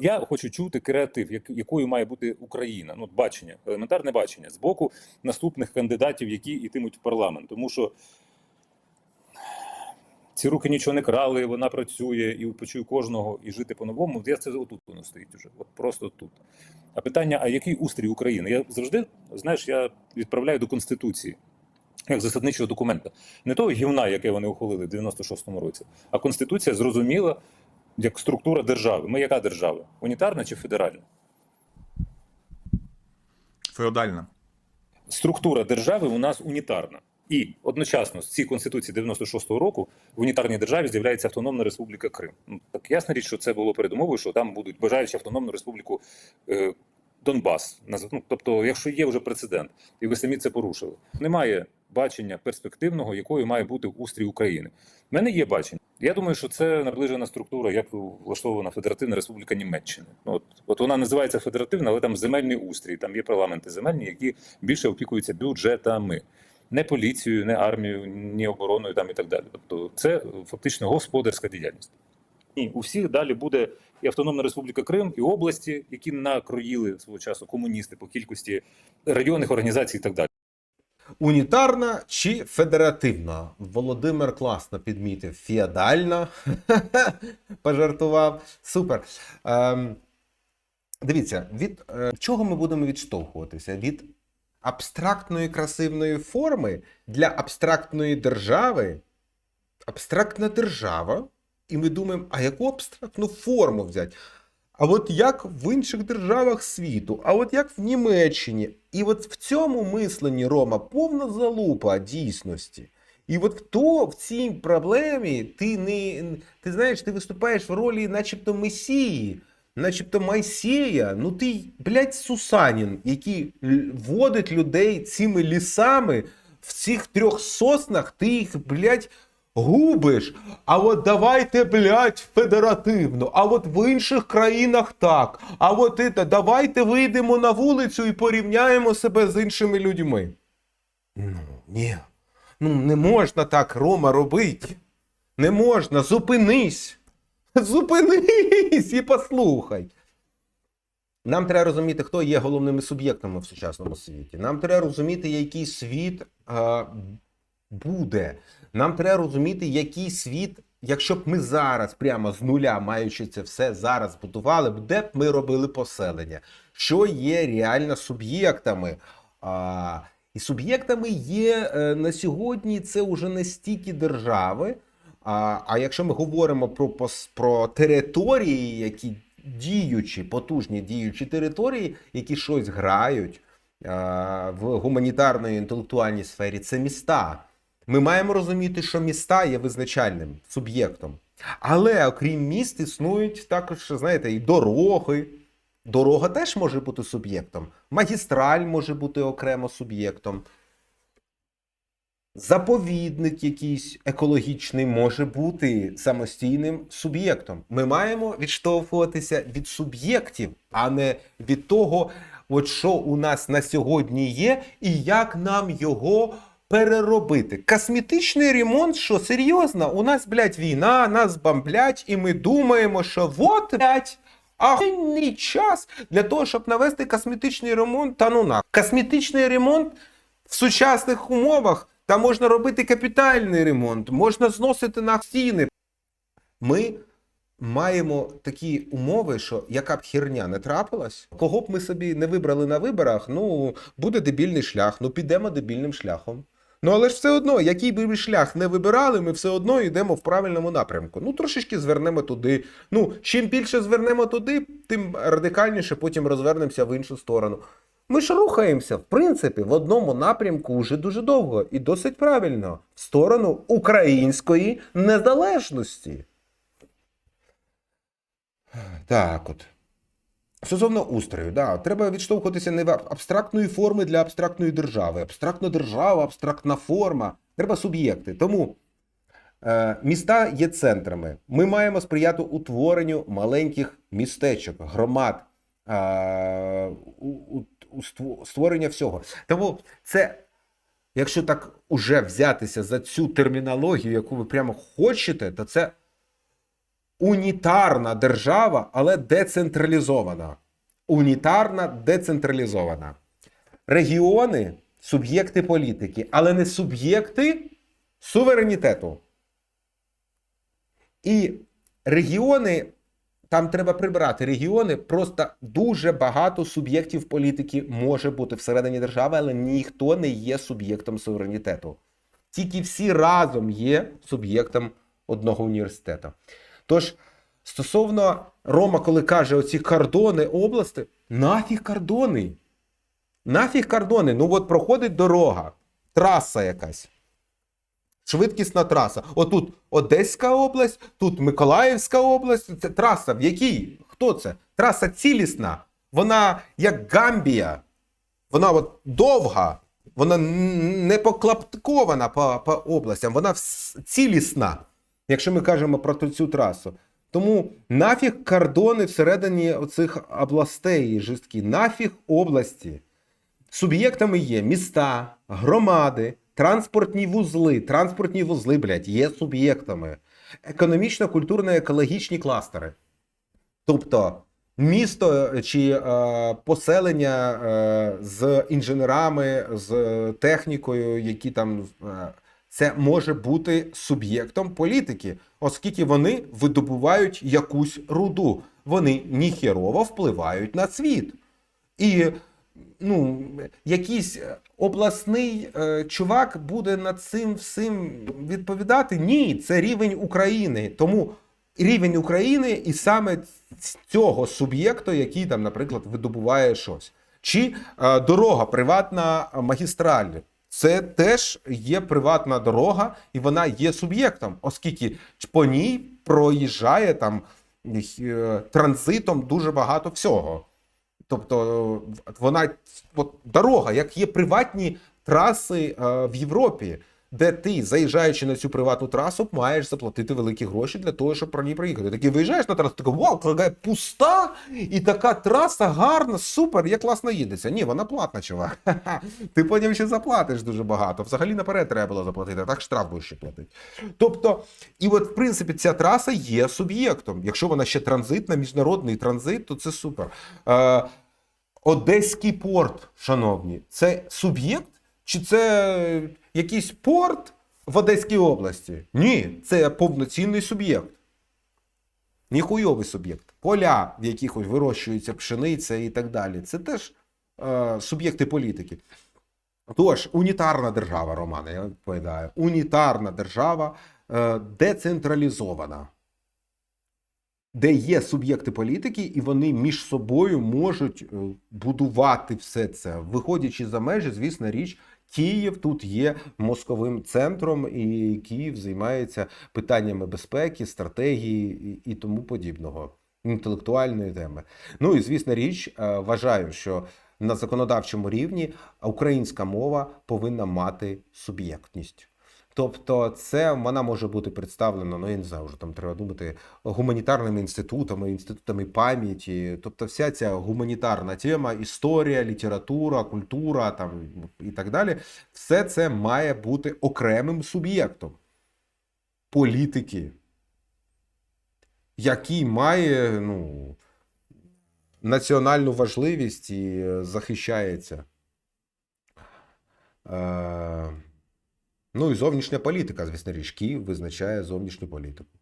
Я хочу чути креатив, як- якою має бути Україна. Ну, бачення, елементарне бачення з боку наступних кандидатів, які йтимуть в парламент. Тому що ці руки нічого не крали, вона працює і почую кожного і жити по-новому. Я це отут воно стоїть уже, от просто тут. А питання: а який устрій України? Я завжди, знаєш, я відправляю до Конституції. Як засадничого документа, не того гівна, яке вони ухвалили в 96-му році, а конституція зрозуміла як структура держави. Ми яка держава? Унітарна чи федеральна? Феодальна. Структура держави у нас унітарна. І одночасно з цієї конституції 96-го року в унітарній державі з'являється Автономна Республіка Крим. Ну так ясна річ, що це було передумовою, що там будуть бажаючи Автономну Республіку е, Донбас. Ну, тобто, якщо є вже прецедент, і ви самі це порушили, немає бачення перспективного, якою має бути устрій України. У мене є бачення. Я думаю, що це наближена структура, як влаштована Федеративна Республіка Німеччини. Ну, От, от вона називається федеративна, але там земельний устрій, там є парламенти земельні, які більше опікуються бюджетами. Не поліцією, не армією, ні обороною там і так далі. Тобто це фактично господарська діяльність. І у всіх далі буде і Автономна Республіка Крим, і області, які накроїли свого часу комуністи по кількості районних організацій і так далі. Унітарна чи федеративна? Володимир класно підмітив. Феодальна. Пожартував. Супер. Ем, дивіться, від е, чого ми будемо відштовхуватися? Від абстрактної красивної форми для абстрактної держави. Абстрактна держава. І ми думаємо, а яку абстрактну форму взяти? А от як в інших державах світу, а от як в Німеччині. І от в цьому мисленні Рома повна залупа дійсності. І от в то в цій проблемі ти не ти знаєш, ти виступаєш в ролі, начебто месії, начебто Майсея. Ну ти, блядь, Сусанін, який водить людей цими лісами в цих трьох соснах, ти їх, блядь, губиш. А от давайте, блядь, федеративно. А от в інших країнах так. А от це, давайте вийдемо на вулицю і порівняємо себе з іншими людьми. Ну, ні. Ну, не можна так, Рома, робити. Не можна. Зупинись. Зупинись і послухай. Нам треба розуміти, хто є головними суб'єктами в сучасному світі. Нам треба розуміти, який світ е, буде. Нам треба розуміти, який світ, якщо б ми зараз, прямо з нуля, маючи це все зараз будували, де б ми робили поселення, що є реально суб'єктами. А, і суб'єктами є е, на сьогодні це вже не стільки держави. А, а якщо ми говоримо про, про території, які діючі, потужні діючі території, які щось грають а, в гуманітарної інтелектуальній сфері, це міста. Ми маємо розуміти, що міста є визначальним суб'єктом. Але окрім міст, існують також, знаєте, і дороги. Дорога теж може бути суб'єктом. Магістраль може бути окремо суб'єктом. Заповідник якийсь екологічний може бути самостійним суб'єктом. Ми маємо відштовхуватися від суб'єктів, а не від того, от що у нас на сьогодні є, і як нам його переробити. Косметичний ремонт, що серйозно? У нас, блядь, війна, нас бомблять, і ми думаємо, що вот, блядь, Ахуєнний час для того, щоб навести косметичний ремонт, та ну на. Косметичний ремонт в сучасних умовах, там можна робити капітальний ремонт, можна зносити на стіни. Ми маємо такі умови, що яка б херня не трапилась, кого б ми собі не вибрали на виборах, ну буде дебільний шлях, ну підемо дебільним шляхом. Ну але ж все одно, який би шлях не вибирали, ми все одно йдемо в правильному напрямку. Ну трошечки звернемо туди. Ну, чим більше звернемо туди, тим радикальніше потім розвернемося в іншу сторону. Ми ж рухаємося, в принципі, в одному напрямку уже дуже довго і досить правильно в сторону української незалежності. Так от. Стосовно устрою, да, треба відштовхуватися не в абстрактної форми для абстрактної держави. Абстрактна держава, абстрактна форма. Треба суб'єкти. Тому е, міста є центрами. Ми маємо сприяти утворенню маленьких містечок, громад, е, у, у, у створення всього. Тому це, якщо так уже взятися за цю термінологію, яку ви прямо хочете, то це унітарна держава, але децентралізована. Унітарна, децентралізована. Регіони суб'єкти політики, але не суб'єкти суверенітету. І регіони, там треба прибирати регіони, просто дуже багато суб'єктів політики може бути всередині держави, але ніхто не є суб'єктом суверенітету. Тільки всі разом є суб'єктом одного університету. Тож, стосовно Рома, коли каже оці кордони області, нафіг кордони? Нафіг кордони? Ну от проходить дорога, траса якась. Швидкісна траса. Отут Одеська область, тут Миколаївська область. Це траса. В якій? Хто це? Траса цілісна. Вона як Гамбія. Вона от довга, вона не поклаптикована по, по областям, вона цілісна, якщо ми кажемо про цю трасу. Тому нафіг кордони всередині оцих областей жорсткі, нафіг області. Суб'єктами є міста, громади, транспортні вузли. Транспортні вузли, блядь, є суб'єктами. Економічно, культурно, екологічні кластери. Тобто місто чи е, поселення е, з інженерами, з технікою, які там. Е, це може бути суб'єктом політики, оскільки вони видобувають якусь руду. Вони ніхерово впливають на світ. І ну, якийсь обласний е, чувак буде над цим всім відповідати. Ні, це рівень України. Тому рівень України і саме цього суб'єкту, який там, наприклад, видобуває щось. Чи е, дорога, приватна магістраль. Це теж є приватна дорога, і вона є суб'єктом, оскільки по ній проїжджає там е, транзитом дуже багато всього. Тобто вона от, дорога, як є приватні траси е, в Європі, де ти, заїжджаючи на цю приватну трасу, маєш заплатити великі гроші для того, щоб про ній проїхати. Такий виїжджаєш на трасу, такий, вау, яка пуста, і така траса гарна, супер, як класно їдеться. Ні, вона платна, чувак. Ти потім ще заплатиш дуже багато. Взагалі наперед треба було заплатити, а так штраф будеш ще платити. Тобто, і от, в принципі, ця траса є суб'єктом. Якщо вона ще транзитна, міжнародний транзит, то це супер. Е, Одеський порт, шановні, це суб'єкт чи це якийсь порт в Одеській області? Ні, це повноцінний суб'єкт. Ніхуйовий суб'єкт. Поля, в яких вирощується пшениця і так далі. Це теж е, суб'єкти політики. Тож, унітарна держава, Романе, я відповідаю. Унітарна держава е, децентралізована де є суб'єкти політики, і вони між собою можуть е, будувати все це, виходячи за межі, звісно, річ. Київ тут є мозковим центром, і Київ займається питаннями безпеки, стратегії і, тому подібного, інтелектуальної теми. Ну і звісно, річ, е, вважаю, що на законодавчому рівні українська мова повинна мати суб'єктність. Тобто, це вона може бути представлена, ну я не знаю, вже там треба думати гуманітарними інститутами, інститутами пам'яті. Тобто, вся ця гуманітарна тема, історія, література, культура там і так далі, все це має бути окремим суб'єктом політики, який має ну, національну важливість і е, захищається. Е, Ну і зовнішня політика, звісно річ, Київ визначає зовнішню політику.